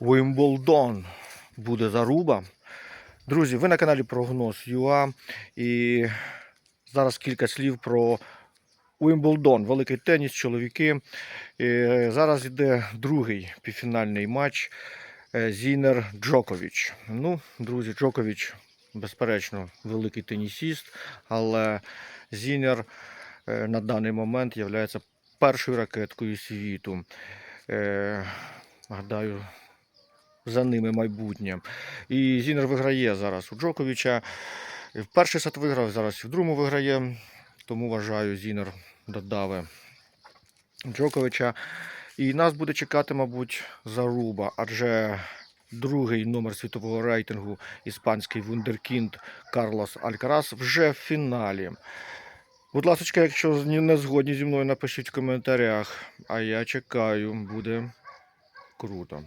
Уимблдон буде заруба. Друзі, ви на каналі Прогноз ЮА і зараз кілька слів про Уимблдон, великий теніс, чоловіки. І зараз йде другий півфінальний матч е, Зінер Джокович. Ну, друзі, Джокович, безперечно, великий тенісіст, але Зінер е, на даний момент є першою ракеткою світу. Е, Гадаю, за ними майбутнє. І Зінер виграє зараз у Джоковича. В перший сет виграв, зараз в другому виграє. Тому вважаю, Зінер додаве Джоковича. І нас буде чекати, мабуть, заруба, адже другий номер світового рейтингу іспанський вундеркінд Карлос Алькарас вже в фіналі. Будь ласка, якщо не згодні зі мною, напишіть в коментарях. А я чекаю, буде круто.